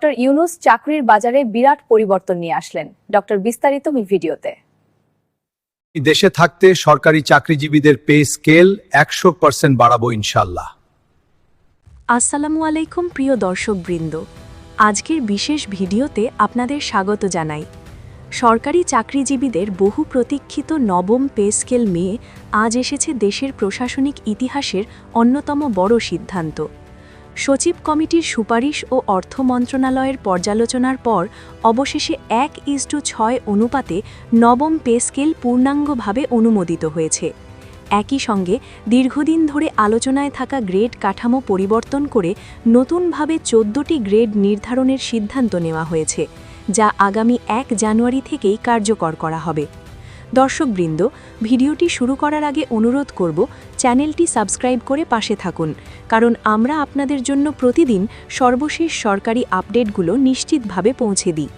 Doctor Yunus চাকরির বাজারে বিরাট পরিবর্তন নিয়ে আসলেন। ডক্টর বিস্তারিত ভিডিওতে। দেশে থাকতে সরকারি চাকরিজীবীদের পে স্কেল একশো পার্সেন্ট বাড়াবো ইনশাল্লাহ। আসসালামু আলাইকুম প্রিয় দর্শকবৃন্দ। আজকের বিশেষ ভিডিওতে আপনাদের স্বাগত জানাই। সরকারি চাকরিজীবীদের বহু প্রতীক্ষিত নবম পে স্কেল মেয়ে আজ এসেছে দেশের প্রশাসনিক ইতিহাসের অন্যতম বড় সিদ্ধান্ত। সচিব কমিটির সুপারিশ ও অর্থ মন্ত্রণালয়ের পর্যালোচনার পর অবশেষে এক ইস্টু ছয় অনুপাতে নবম পে স্কেল পূর্ণাঙ্গভাবে অনুমোদিত হয়েছে। একই সঙ্গে দীর্ঘদিন ধরে আলোচনায় থাকা গ্রেড কাঠামো পরিবর্তন করে নতুনভাবে চোদ্দটি গ্রেড নির্ধারণের সিদ্ধান্ত নেওয়া হয়েছে, যা আগামী এক জানুয়ারি থেকেই কার্যকর করা হবে। দর্শকবৃন্দ, ভিডিওটি শুরু করার আগে অনুরোধ করব চ্যানেলটি সাবস্ক্রাইব করে পাশে থাকুন, কারণ আমরা আপনাদের জন্য প্রতিদিন সর্বশেষ সরকারি আপডেটগুলো নিশ্চিতভাবে পৌঁছে দিই।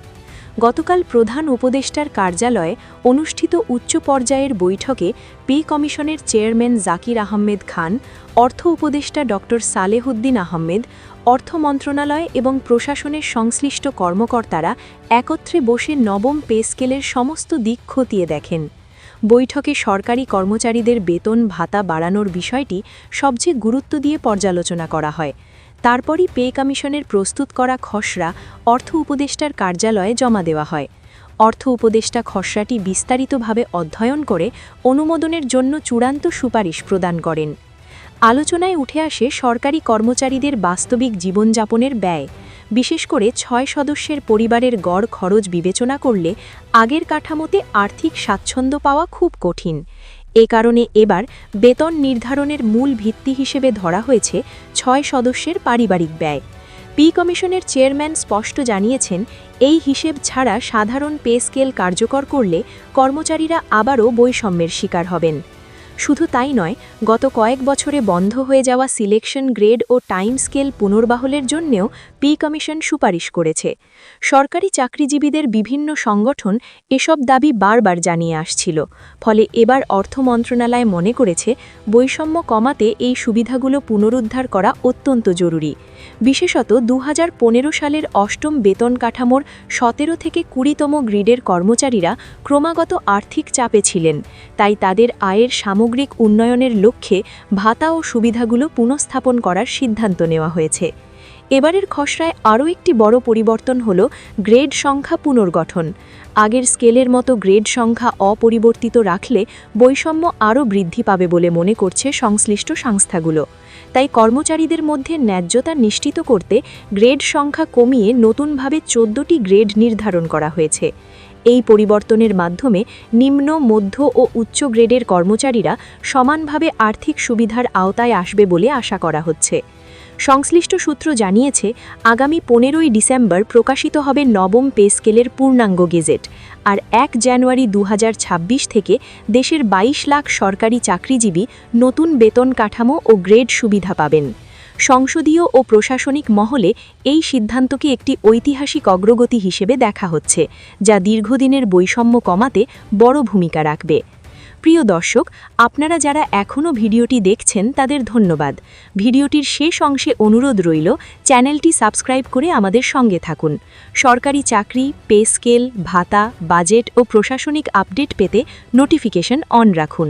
গতকাল প্রধান উপদেষ্টার কার্যালয়ে অনুষ্ঠিত উচ্চ পর্যায়ের বৈঠকে পে কমিশনের চেয়ারম্যান জাকির আহমেদ খান, অর্থ উপদেষ্টা ড সালেহুদ্দিন আহমেদ, অর্থ মন্ত্রণালয় এবং প্রশাসনের সংশ্লিষ্ট কর্মকর্তারা একত্রে বসে নবম পে স্কেলের সমস্ত দিক খতিয়ে দেখেন। বৈঠকে সরকারি কর্মচারীদের বেতন ভাতা বাড়ানোর বিষয়টি সবচেয়ে গুরুত্ব দিয়ে পর্যালোচনা করা হয়। তারপরই পে কমিশনের প্রস্তুত করা খসড়া অর্থ উপদেষ্টার কার্যালয়ে জমা দেওয়া হয়। অর্থ উপদেষ্টা খসড়াটি বিস্তারিতভাবে অধ্যয়ন করে অনুমোদনের জন্য চূড়ান্ত সুপারিশ প্রদান করেন। আলোচনায় উঠে আসে সরকারি কর্মচারীদের বাস্তবিক জীবনযাপনের ব্যয়। বিশেষ করে ছয় সদস্যের পরিবারের গড় খরচ বিবেচনা করলে আগের কাঠামোতে আর্থিক স্বাচ্ছন্দ্য পাওয়া খুব কঠিন। এ কারণে এবার বেতন নির্ধারণের মূল ভিত্তি হিসেবে ধরা হয়েছে ছয় সদস্যের পারিবারিক ব্যয়। পি কমিশনের চেয়ারম্যান স্পষ্ট জানিয়েছেন, এই হিসেব ছাড়া সাধারণ পে স্কেল কার্যকর করলে কর্মচারীরা আবারও বৈষম্যের শিকার হবেন। শুধু তাই নয়, গত কয়েক বছরে বন্ধ হয়ে যাওয়া সিলেকশন গ্রেড ও টাইম স্কেল পুনর্বাহলের জন্যেও পি কমিশন সুপারিশ করেছে। সরকারি চাকরিজীবীদের বিভিন্ন সংগঠন এসব দাবি বারবার জানিয়ে আসছিল, ফলে এবার অর্থ মন্ত্রণালয় মনে করেছে বৈষম্য কমাতে এই সুবিধাগুলো পুনরুদ্ধার করা অত্যন্ত জরুরি। বিশেষত দু হাজার পনেরো সালের অষ্টম বেতন কাঠামোর সতেরো থেকে কুড়িতম গ্রিডের কর্মচারীরা ক্রমাগত আর্থিক চাপে ছিলেন, তাই তাদের আয়ের সামগ্রিক উন্নয়নের লক্ষ্যে ভাতা ও সুবিধাগুলো পুনঃস্থাপন করার সিদ্ধান্ত নেওয়া হয়েছে। এবারের খসড়ায় আরও একটি বড় পরিবর্তন হল গ্রেড সংখ্যা পুনর্গঠন। আগের স্কেলের মতো গ্রেড সংখ্যা অপরিবর্তিত রাখলে বৈষম্য আরও বৃদ্ধি পাবে বলে মনে করছে সংশ্লিষ্ট সংস্থাগুলো। তাই কর্মচারীদের মধ্যে ন্যায্যতা নিশ্চিত করতে গ্রেড সংখ্যা কমিয়ে নতুনভাবে চোদ্দটি গ্রেড নির্ধারণ করা হয়েছে। এই পরিবর্তনের মাধ্যমে নিম্ন, মধ্য ও উচ্চ গ্রেডের কর্মচারীরা সমানভাবে আর্থিক সুবিধার আওতায় আসবে বলে আশা করা হচ্ছে। সংশ্লিষ্ট সূত্র জানিয়েছে, আগামী পনেরোই ডিসেম্বর প্রকাশিত হবে নবম পে স্কেলের পূর্ণাঙ্গ গেজেট আর এক জানুয়ারি দু হাজার ছাব্বিশ থেকে দেশের ২২ লাখ সরকারি চাকরিজীবী নতুন বেতন কাঠামো ও গ্রেড সুবিধা পাবেন। সংসদীয় ও প্রশাসনিক মহলে এই সিদ্ধান্তকে একটি ঐতিহাসিক অগ্রগতি হিসেবে দেখা হচ্ছে, যা দীর্ঘদিনের বৈষম্য কমাতে বড় ভূমিকা রাখবে। প্রিয় দর্শক, আপনারা যারা এখনও ভিডিওটি দেখছেন, তাদের ধন্যবাদ। ভিডিওটির শেষ অংশে অনুরোধ রইল, চ্যানেলটি সাবস্ক্রাইব করে আমাদের সঙ্গে থাকুন। সরকারি চাকরি, পে স্কেল, ভাতা, বাজেট ও প্রশাসনিক আপডেট পেতে নোটিফিকেশন অন রাখুন।